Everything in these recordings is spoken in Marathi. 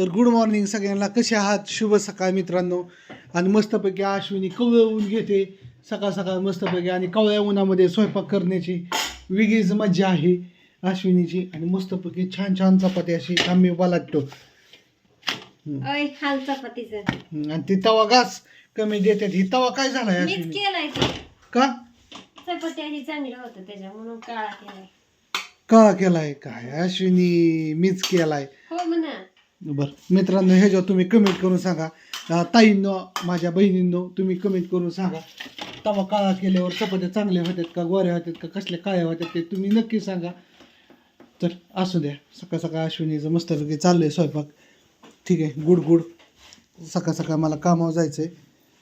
तर गुड मॉर्निंग सगळ्यांना. कसे आहात? शुभ सकाळ मित्रांनो. आणि मस्तपैकी अश्विनी कवळं ऊन घेते. सकाळ सकाळ मस्तपैकी आणि कवळ्या उन्हामध्ये स्वयंपाक करण्याची वेगळीच मज्जा आहे अश्विनीची. आणि मस्तपैकी छान छान चपाती अशी आम्ही लागतो अय हाल चपातीचं. आणि ती तवा घास कमी देतात ही तवा काय झालाय मीच अश्विनी? केलाय ते. का? चपाती आधी चांगलं होतं त्याच्या म्हणून काळा केलाय. का केलाय काय? अश्विनी मीच केलाय. हो म्हणा. बरं. मित्रांनो ह्याच्यावर तुम्ही कमेंट करून सांगा. ताईंनो माझ्या बहिणींनो तुम्ही कमेंट करून सांगा. तवा काळा केल्यावर चपात्या चांगल्या होत्यात का गोऱ्या होत्यात का कसल्या काळ्या होत्यात ते तुम्ही नक्की सांगा. तर असू द्या. सकाळ सकाळ अश्विनीचं मस्तपैकी चाललं आहे स्वयंपाक. ठीक आहे गुड गुड. सकाळ सकाळ मला कामावर जायचं आहे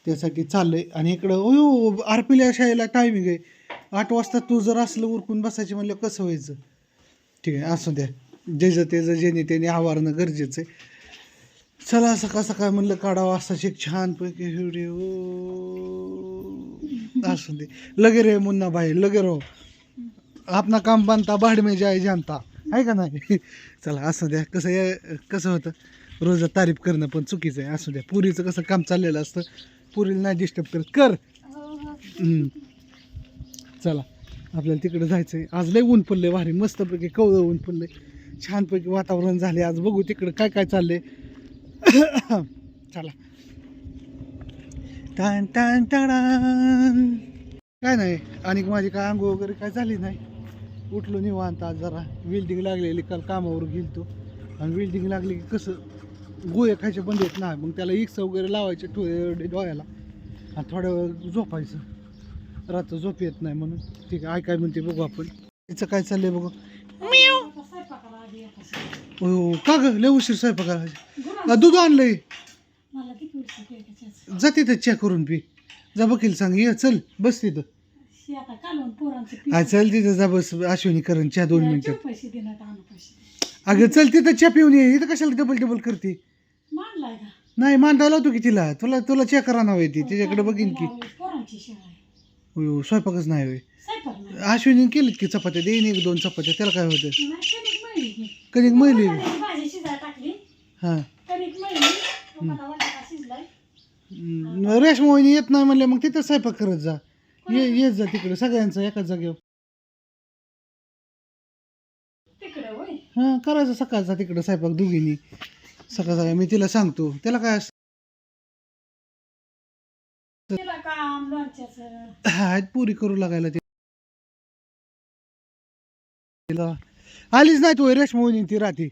त्यासाठी चाललं आहे आणि इकडं ओ आरपीला शाळेला टायमिंग आहे. आठ वाजता तू जर असलं उरकून बसायचे म्हणलं कसं व्हायचं? ठीक आहे असू द्या. जे त्याचं जेणे त्याने आवारणं गरजेचं आहे. चला सकाळ सकाळ म्हणलं काढावं असाच एक छानपैकी व्हिडिओ असू दे. लगे रे मुन्ना भाई लगे रो. आपला काम बांधता भाड में जाय जानता. आहे का नाही? चला असू द्या. कसं कसं होतं? रोज तारीफ करणं पण चुकीचं आहे. असू द्या. पुरीचं कसं काम चाललेलं असतं पुरीला नाही डिस्टर्ब करत. कर. हम्म. चला. आपल्याला तिकडे जायचं आहे आज लय ऊन पडलंय भारी. मस्तपैकी कवळं ऊन पडलंय. छानपैकी वातावरण झाले. आज बघू तिकडं काय काय चाललंय. चला. टान टान टाडान. काय नाही आणि माझी काय अंग वगैरे काय झाली नाही. उठलो निवांत आज जरा. वेल्डिंग लागलेली काल कामावर गेलतो. आणि वेल्डिंग लागली की कसं गोळे खायचे बंद येत नाही मग त्याला इक्स वगैरे लावायचे ठोळे डोळ्याला. आणि थोड्या वेळ झोपायचं. रात्र झोप येत नाही म्हणून. ठीक आहे काय म्हणते बघू आपण. तिचं काय चाललंय बघू. हो का ग? लय उशीर स्वयंपाकाला दूध आणलंय. जा तिथं चेक करून पी. जा बकील सांग. ये चल. बस तिथं. हा चल तिथं जा बस. अश्विनी करण चहा दोन पैसे अगं चल तिथं चहा पिऊन ये. इथं कशाला डबल डबल करते? नाही मांडायला होतो की तिला. तुला तुला चेक करा नाव ती तिच्याकडे बघीन की. स्वयंपाकच नाही होय. अश्विनी केलीत की चपात्या? देईन एक दोन चपात्या. त्याला काय होतं? नाही, कणिक मळली की. कणिक मळली. कणिक भाजी शिजायला टाकली. हां. कणिक मळली. तुम्हाला वाटाणा शिजलाय. हम्म, रेशमा वहिनी येत नाही म्हणलं मग तिथं स्वयंपाक करत जा. ये येत जा तिकडे. सगळ्यांचा एकाच जागेवर. तिकडे होय? हां करायचं सकाळचा तिकडं स्वयंपाक दोघींनी. सकाळ सकाळ मी तिला सांगतो. त्याला काय असतं? तिला काम लोणच्याचं. आहेत पुरी करू लागायला ते. तिला. आलीच नाही तू रेशमा वहिनी ती राहते.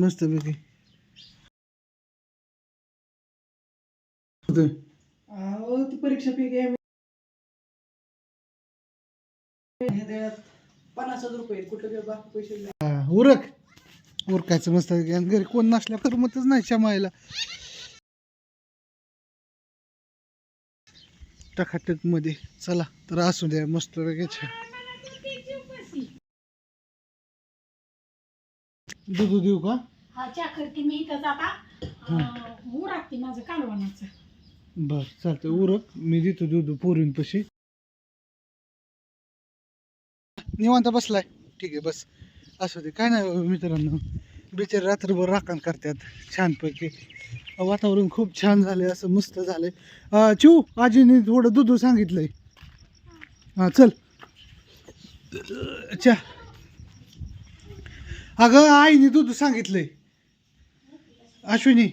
मस्त पैकी. अहो ती परीक्षा फी घ्या पन्नास हजार रुपये कुठं काय बाकी पैसे नाही. हा, उरक. उरकायचं मस्त घरी कोण नसल्या तर मतच नाही शमायला टकाटकमध्ये चला तर असू द्या मस्त दूध देऊ का? हा चा करते मी इथंच आता. अं, उरागते माझं कालवणाचं. बर चालतंय उरक. मी देतो दूध पोरींपाशी निवांत बसलाय. ठीक आहे बस. असू दे काय नाही मित्रांनो. बिचारे रात्रभर राखण करतात छानपैकी. वातावरण खूप छान झाले असं मस्त झालंय. चिऊ आजीने थोडं दूध सांगितलंय. हां चल. चा अगं आईने दूध सांगितलंय. अश्विनी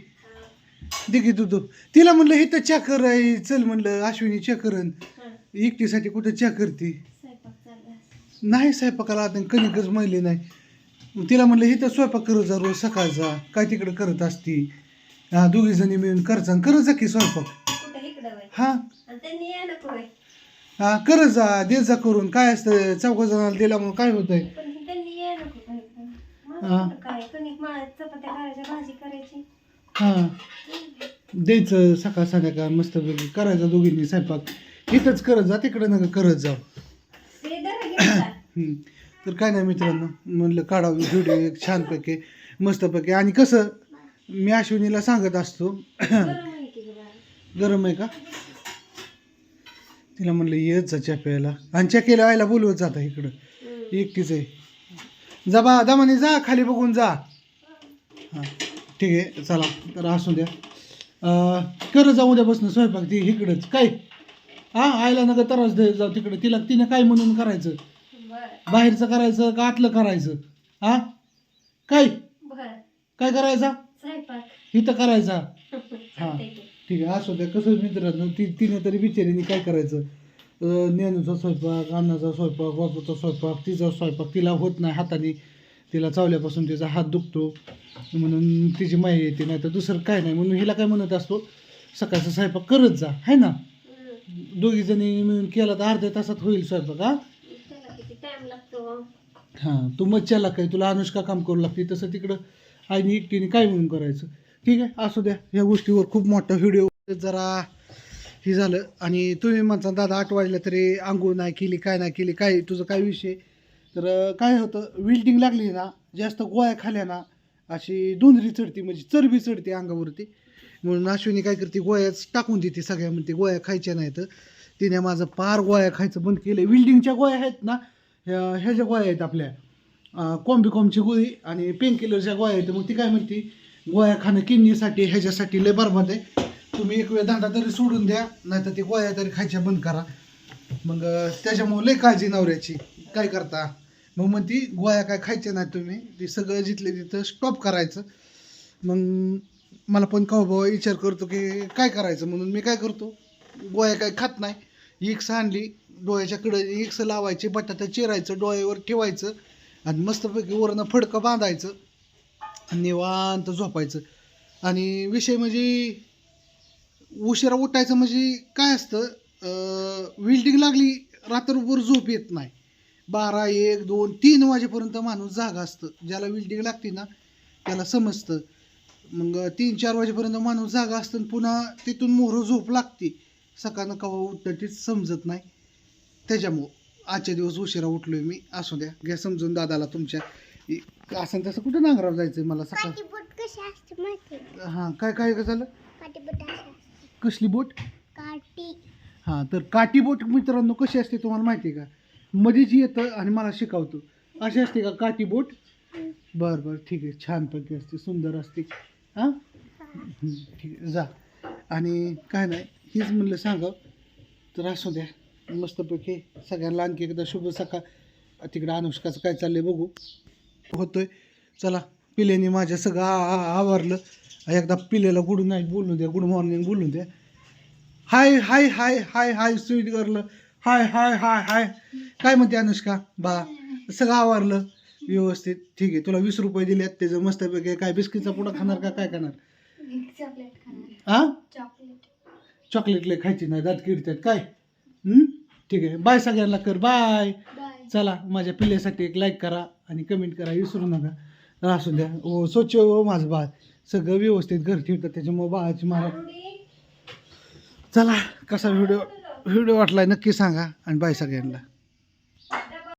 दे की दूध. तिला म्हणलं हे तर चा कर आई चल म्हणलं अश्विनी चा करन एकटीसाठी कुठं चा करते नाही स्वयंपाकाला आता कणिकच मळली नाही. तिला म्हणलं हे तर स्वयंपाक करत जा रोज सकाळचा काय तिकडं करत असती? हा दोघी जणी मिळून करत जा. की स्वयंपाक. हा. हा करत जा देत जा करून. काय असतं चौघा जणाला दिला म्हणून काय होतंय? नको काय? हा. हा. द्यायचं सकाळ संध्याकाळ मस्तपैकी करायचा दोघींनी स्वयंपाक. इथंच करत जा तिकडं नका करत जा. हम्म. तर काय नाही मित्रांनो म्हणलं काढावं व्हिडिओ एक छानपैकी मस्तपैकी. आणि कसं मी अश्विनीला सांगत असतो. गरम आहे की? तिला म्हणलं येत जा च्या प्यायला. आणि च्या केल्या आईला बोलवत जाता इकडं. एकटीच आहे. जा बा दमाने जा खाली बघून जा. हां ठीक आहे चला तर असू द्या. कर जाऊ उद्यापासून स्वयंपाक ती इकडंच. काय? हां आईला नका त्रास दे जाऊ तिकडे. तिला तिने काय म्हणून करायचं? बाहेरचं करायचं का आतलं करायचं? हां? काय? काय करायचा? इथं करायचा. की. ठीक आहे असू द्या कसं मित्रांनो ती तिने तरी बिचारीने काय करायचं? अं, नेनूचा स्वयंपाक अन्नाचा स्वयंपाक बापूचा स्वयंपाक तिचा स्वयंपाक तिला होत नाही हाताने. तिला चावल्यापासून तिचा हात दुखतो. म्हणून तिची माई येते नाही तर दुसरं काय नाही. म्हणून हिला काय म्हणत असतो सकाळचा स्वयंपाक करत जा है ना? हम्म. दोघी जणी मिळून केला तर अर्ध्या तासात होईल स्वयंपाक हा? हां तू मच्छ्याला काय? तुला अनुष्का काम करू लागते तसं तिकडं आईने एकटीने काय म्हणून करायचं? ठीक आहे असू द्या. या गोष्टीवर खूप मोठा व्हिडिओ जरा हे झालं. आणि तुम्ही म्हणता दादा आठ वाजल्या तरी आंघोळ नाही केली काय नाही केली काय तुझं काय विषय? तर काय होतं विल्टिंग लागली ना जास्त गोळ्या खाल्या ना अशी धुंदरी चढती म्हणजे चरबी चढते अंगावरती. म्हणून अश्विनी काय करते गोळ्याच टाकून देते सगळ्या म्हणते गोळ्या खायच्या नाहीत. तिने माझं पार गोळ्या खायचं बंद केलं विल्डिंगच्या गोळ्या आहेत ना ह्या ज्या गोळ्या आहेत आपल्या कॉम्बिकॉमची गोळी आणि पेनकिलरच्या गोळ्या आहेत मग ती काय म्हणते गोळ्या खाणं किडनीसाठी ह्याच्यासाठी लय बरबाद आहे. तुम्ही एक वेळ दांडा तरी सोडून द्या नाहीतर ती गोळ्या तरी खायच्या बंद करा. मग त्याच्यामुळे लय काळजी नवऱ्याची. काय करता? मग मग ती गोळ्या काय खायच्या नाही तुम्ही? ती सगळं जिथले तिथं स्टॉप करायचं. मग मला पण का विचार करतो की काय करायचं? म्हणून मी काय करतो? गोळ्या काय खात नाही. इक्स आणली डोळ्याच्या कडे इक्स लावायचे बटाटा चिरायचं डोळ्यावर ठेवायचं आणि मस्तपैकी वरनं फडकं बांधायचं. आणि निवांत झोपायचं. आणि विषय म्हणजे उशिरा उठायचं म्हणजे काय असतं विल्डिंग लागली रात्रभर झोप येत नाही. बारा एक दोन तीन वाजेपर्यंत माणूस जागा असतं. ज्याला विल्डिंग लागते ना त्याला समजतं. मग तीन चार वाजेपर्यंत माणूस जागा असतं आणि पुन्हा तिथून मोहरं झोप लागते. सकाळनं कवा उठतं तेच समजत नाही. त्याच्यामुळं आजच्या दिवस उशिरा उठलोय मी. असू द्या घ्या समजून दादाला तुमच्या. असं तसं कुठं नांगराव जायचं मला सकाळ? काटीबोट कशी असते माहिती हां काय काय काय झालं? काटीबोट अशी असते. कसली बोट? काटी हां तर काठी बोट मित्रांनो कशी असते तुम्हाला माहिती आहे का? मध्येच येतं आणि मला शिकवतो. अशी असते का काठी बोट? बरं बरं ठीक आहे. छानपैकी असते सुंदर असते. हां? हं, ठीक आहे. जा. आणि काय नाही हेच म्हणलं सांगावं. तर असू द्या. मस्तपैकी सगळ्यांना आणखी एकदा शुभ सकाळ. तिकडं अनुष्काचं काय चाललंय बघू. होतोय. चला पिलेने माझ्या सगळं आवरलं. एकदा पिलेला गुड नाईट बोलून द्या गुड मॉर्निंग बोलून द्या. Hi hi hi hi hi sweet girl. Hi hi hi hi. काय म्हणते अनुष्का? बा सगळं आवरलं. व्यवस्थित. ठीक आहे तुला वीस रुपये दिलेत त्याचं मस्तपैकी काय बिस्किटचा पुडा खाणार का काय खाणार? हा चॉकलेट. चॉकलेट लय खायची नाही दात किडतात काय? ठीक आहे बाय सगळ्यांना कर. बाय. चला माझ्या पिल्ल्यासाठी एक लाईक करा आणि कमेंट करा विसरू नका. असू द्या. ओ स्वच्छ हो माझं बाळ. सगळं व्यवस्थित घर ठेवतं त्याच्यामुळं बाळाची मला चला कसा व्हिडिओ व्हिडिओ वाटला नक्की सांगा. आणि बाय सगळ्यांना.